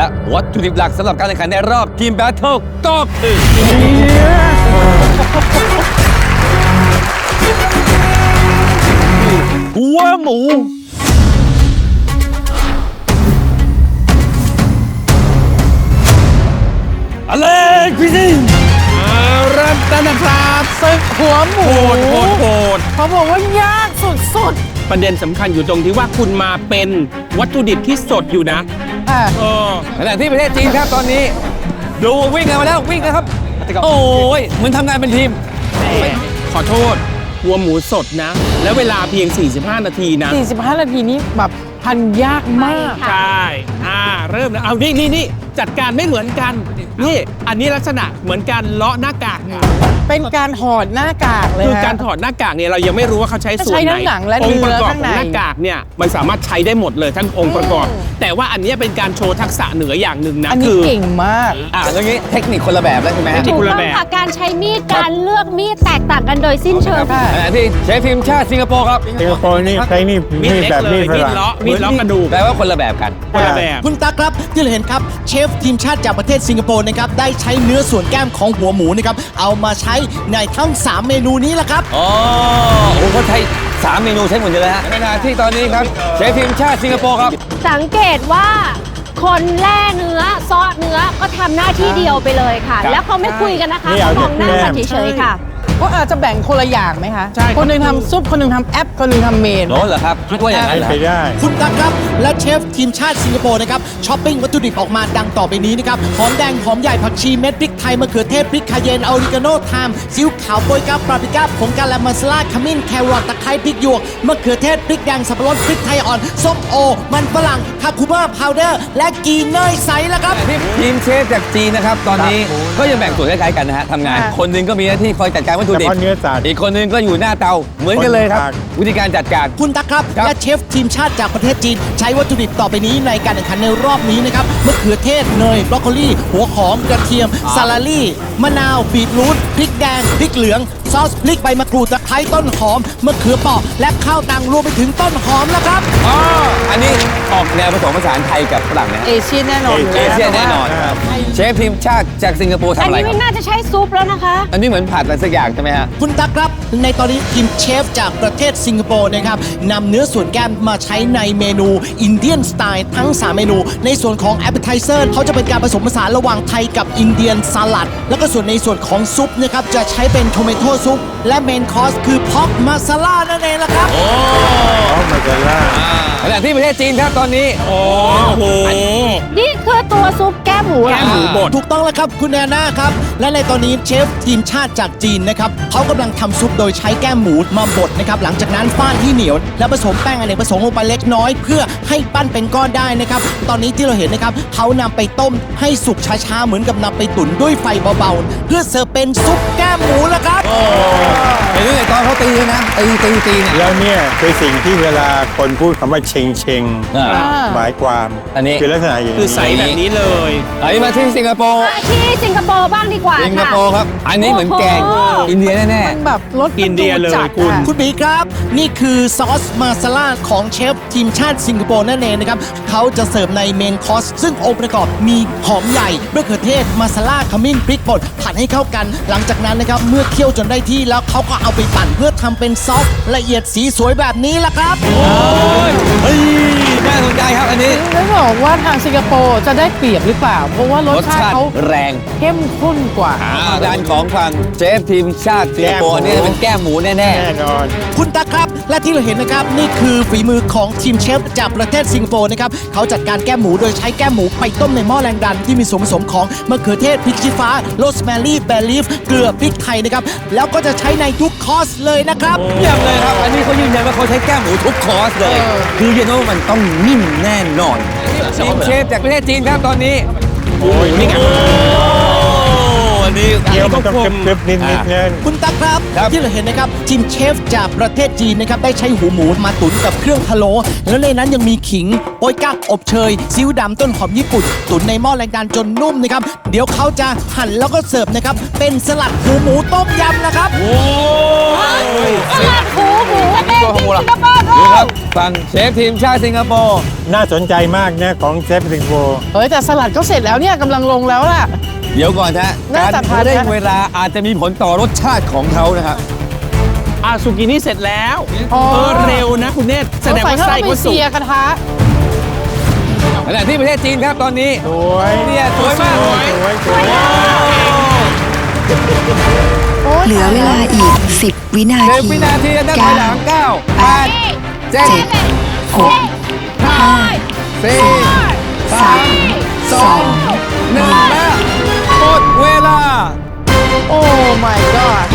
และวัตถุดิบหลักสำหรับการแข่งขันในรอบทีมแบทเทิลก็คือหัวหมู อะไรพี่ซิงเริ่มต้นนะครับศึกหัวหมูโหดโหดโหดเขาบอกว่ายากสุดประเด็นสำคัญอยู่ตรงที่ว่าคุณมาเป็นวัตถุดิบที่สดอยู่นะๆอะ เออขณะที่ประเทศจีนครับตอนนี้ ดูวิ่งกันมาแล้ววิ่งนะครับ โอ้ยเหมือนทำงานเป็นทีม ขอโทษหัวหมูสดนะ แล้วเวลาเพียง 45 นาทีนะ 45 นาทีนี้แบบพันยากมาก ใช่ อ่า เริ่มแล้ว เอา นี่นี่นี่จัดการไม่เหมือนกัน นี่ อันนี้ลักษณะเหมือนการเลาะหน้ากากหมู เป็นการหอดหน้ากากเลยคือฮะการถอดหน้ากากเนี่ยเรายังไม่รู้ว่าเขาใช้ส่วนใช้ไหนทั้งหนังและองค์ประกอบเนื้อขข้างในองหน้ากากเนี่ยมันสามารถใช้ได้หมดเลยทั้งองค์ประกอบ แต่ว่าอันเนี้ยเป็นการโชว์ทักษะเหนืออย่างหนึ่งนะอันนี้คือเก่งมากอะอย่างนี้เทคนิคคนละแบบแล้วใช่ไหมฮะเทคนิถูกคนละต้องแบบค่ะการใช้มีดการเลือกมีดแตกต่างกันโดยสิ้นเชิงค่ะขณะที่เชฟทีมชาติสิงคโปร์ครับสิงคโปร์นี่ใช้มีดมีดมีดเล็กแบบเลมียดฝมีดรั่งเลาะมีดเลาะกระดูกแปลว่าคนละแบบกันคนละแบบคุณตั๊กครับที่เราเห็นครับเชฟทีมชาติจากประเทศสิงคโปร์นะครับได้ใช้เนื้อส่วนแก้มของหัวหมูนะครับเอามาใช้ในทั้ง 3 เมนูนี้แหละครับ อ๋อโอ้เขาใช้สามเมนูใช้หมดเลยฮะขณะที่ตอนนี้ครับเชฟทีมชาติสิงคโปร์ครับ สังเกตว่า คนแล่เนื้อซอสเนื้อก็ทำหน้าที่เดียวไปเลยค่ะครับแล้วเขาไม่คุยกันนะคะนี่เอามองหน้าแต่กันแก้มเฉยๆค่ะ ก็อาจจะแบ่งคนละอย่างไหมคะใช่คนหนึ่งทำซุปคนหนึ่งทำแอปคนหนึ่งทำเมน โน้เหรอครับคิดว่าอย่างนั้นเป็นเหรอ ไปได้ คุณตั๊กครับ และเชฟทีมชาติสิงคโปร์นะครับช้อปปิ้งวัตถุดิบออกมาดังต่อไปนี้นะครับ หอมแดง หอมใหญ่ผักชี เม็ดพริกไทยมะเขือเทศพริกคาเยนออริกาโนไทม์ซีอิ๊วขาวโปรยกั๊บปาปริก้าผงกาลามาสลาขมิ้น แครอทตะไคร้พริกหยวกมะเขือเทศพริกแดงสับปะรดพริกไทยอ่อนส้มโอ มันฝรั่งคาคูมาพาวเดอร์ และกีเนยใสแล้วครับที่ทีมเชฟจากจีนนะครับ ตอนนี้ก็ยังแบ่งส่วนคล้ายๆกันนะฮะทำงาน ค่ะ คนหนึงก็มีหน้าที่คอยจัดการวัตถุดิบเฉพาะเนื้อสัตว์อีกคนหนึงก็อยู่หน้าเตาเหมือนกันเลยครับคนภาควิธีการจัดการ คุณตั๊กครับ ครับ และเชฟทีมชาติจากประเทศจีน ใช้วัตถุดิบต่อไปนี้ในการแข่งขันในรอบนี้นะครับมะเขือเทศเนยบรอกโคลีหัวหอมกระเทียมซาลาลี่ มะนาวบีทรูทพริกแดงพริกเหลือง ซอสพริกใบมะกรูดตะไคร้ต้นหอมมะเขือเปราะและข้าวตังรวมไปถึงต้นหอมนะครับ อ๋ออันนี้ ออกแนวผสมผสานไทยกับฝรั่งนะเอเชียแน่นอนอยู่เอแล้วเชียแน่นอนครับเชฟทีมชาติจากสิงคโปร์อัทำนอะไรนี้คไม่รับน่าจะใช้ซุปแล้วนะคะ อันนี้เหมือนผัดอะไรสักอย่างใช่ไหมฮะ คุณตั๊กครับ ในตอนนี้ทีมเชฟจากประเทศสิงคโปร์นะครับนำเนื้อส่วนแก้มมาใช้ในเมนูอินเดียนสไตล์ทั้ง 3 เมนู ในส่วนของแอปเป i z เซอร์เขาจะเป็นการผสมผสานระหว่างไทยกับอินเดียนสลัด แล้วก็ส่วนในส่วนของซุปนะครับ จะใช้เป็นโทเมโต้ซุป และเมนคอร์สคือพอกมาซาล่านั่นเองละครับอ๋อมาเจล่า ขณะที่ประเทศจีนครับตอนนี้ โอ้โห นี่คือตัวซุปแก้มหมูเหรแก้อมหมูบด ถูกต้องแล้วครับคุณแอนนาครับ และในตอนนี้เชฟทีมชาติจากจีนนะครับเขากำลังทำซุปโดยใช้แก้มหมูมาบดนะครับหลังจากนั้นฟ้านที่เหนียว และผสมแป้งอเนกประสงค์ลงไปเล็กน้อย เพื่อให้ปั้นเป็นก้อนได้นะครับตอนนี้ที่เราเห็นนะครับเขานำไปต้มให้สุกช้าๆเหมือนกับนำไปตุ๋นด้วยไฟเบาๆ เพื่อเสิร์ฟเป็นซุปแก้มหมูแล้วครับเห็นด้วย ตอนเขาตีเลยนะตีตีตีเนี่ยแล้วเนี่ยคือสิ่งที่เวลาคนพูดคำว่าเชงเชงอ่า หมายความอันนี้ คือลักษณะอย่างคือนี้ใสแบบนี้เลย อันนี้มาที่สิงคโปร์มาที่สิงคโปร์บ้างดีกว่าสิงคค่ะ โปร์ครับ อันนี้เหมือนแกงโอ้โห อินเดียแน่ มันแบบรสอินเดียเลยจัดคุณอะคุณบีครับ นี่คือซอสมาซาล่าของเชฟทีมชาติสิงคโปร์นั่นเองนะครับเขาจะเสิร์ฟในเมนคอร์สซึ่งองค์ประกอบมีหอมใหญ่มะเขือเทศมาซาล่าขมิ้นพริกป่นผัดให้เข้ากัน หลังจากนั้นนะครับเมื่อเคี่ยวจนได้ที่แล้วเขาก็เอาไปปั่นเพื่อทำเป็นซอสละเอียดสีสวยแบบนี้ละครับโอ้ย น่าสนใจครับอันนี้ แล้วบอกว่าทางสิงคโปร์จะได้เปรียบหรือเปล่า เพราะว่ารสรสชาติชาติเขาแรง เข้มข้นกว่า อ่าด้านของฝั่งเชฟทีมชาติสิงคโปร์เนี่ยเป็นแก้มหมูแน่ แน่นอน คุณตาครับ และที่เราเห็นนะครับ นี่คือฝีมือของทีมเชฟจากประเทศสิงคโปร์นะครับ เขาจัดการแก้มหมูโดยใช้แก้มหมูไปต้มในหม้อแรงดันที่มีส่วนผสมของมะเขือเทศพริกชี้ฟ้าโรสแมรี่แบลีฟเกลือพริกไทยนะครับ แล้วก็จะใช้ในทุกคอร์สเลยนะครับ ๆ เยี่ยมเลยครับ อันนี้เขายืนยันว่าเขาใช้แก้มหมูทุกคอร์สเลยคือยืนยันว่ามันต้องนิ่มแน่นอนทีมเชฟจากประเทศจีนครับตอนนี้ โอ้ยนี่ไงโอ้อันนี้เกี๊ยวมันต้องกรึบๆนิดๆนั่นคุณตั๊กครับครับที่เราเห็นนะครับทีมเชฟจากประเทศจีนนะครับได้ใช้หูหมูมาตุ๋นกับเครื่องพะโล้แล้วในนั้นยังมีขิงโป๊ยกั๊กอบเชยซีอิ๊วดำต้นหอมญี่ปุ่น ตุ๋นในหม้อแรงดันจนนุ่มนะครับเดี๋ยวเขาจะหั่นแล้วก็เสิร์ฟนะครับเป็นสลัดหูหมูต้มยำนะครับโอ้ยสลัดหูหมูประเทศที่สิงคโปร์ ดูครับฝั่งเชฟทีมชาติสิงคโปร์น่าสนใจมากนะของเชฟสิงคโปร์เฮ้ยแต่สลัดก็เสร็จแล้วเนี่ยกำลังลงแล้วล่ะ เดี๋ยวก่อนนะน่าการจะทานเร่งนะเวลาอาจจะมีผลต่อรสชาติของเขานะครับ อาซูกินี่เสร็จแล้วอ๋อ เออเร็วนะคุณเนตรแสดงว่าเออไส้ใส่ก็เข้าไปสุก เสียกระทะ ขณะที่ประเทศจีนครับตอนนี้สวยเนี่ยสวยมาก สวยสวย เหลือเวลาอีก 10 วินาเจ็ดทีวินาทีนับถอยหลังเก้าแปดเจ็ดหกห้าสี่สามสองหนึ่งและหมดเวลา โอ้ my god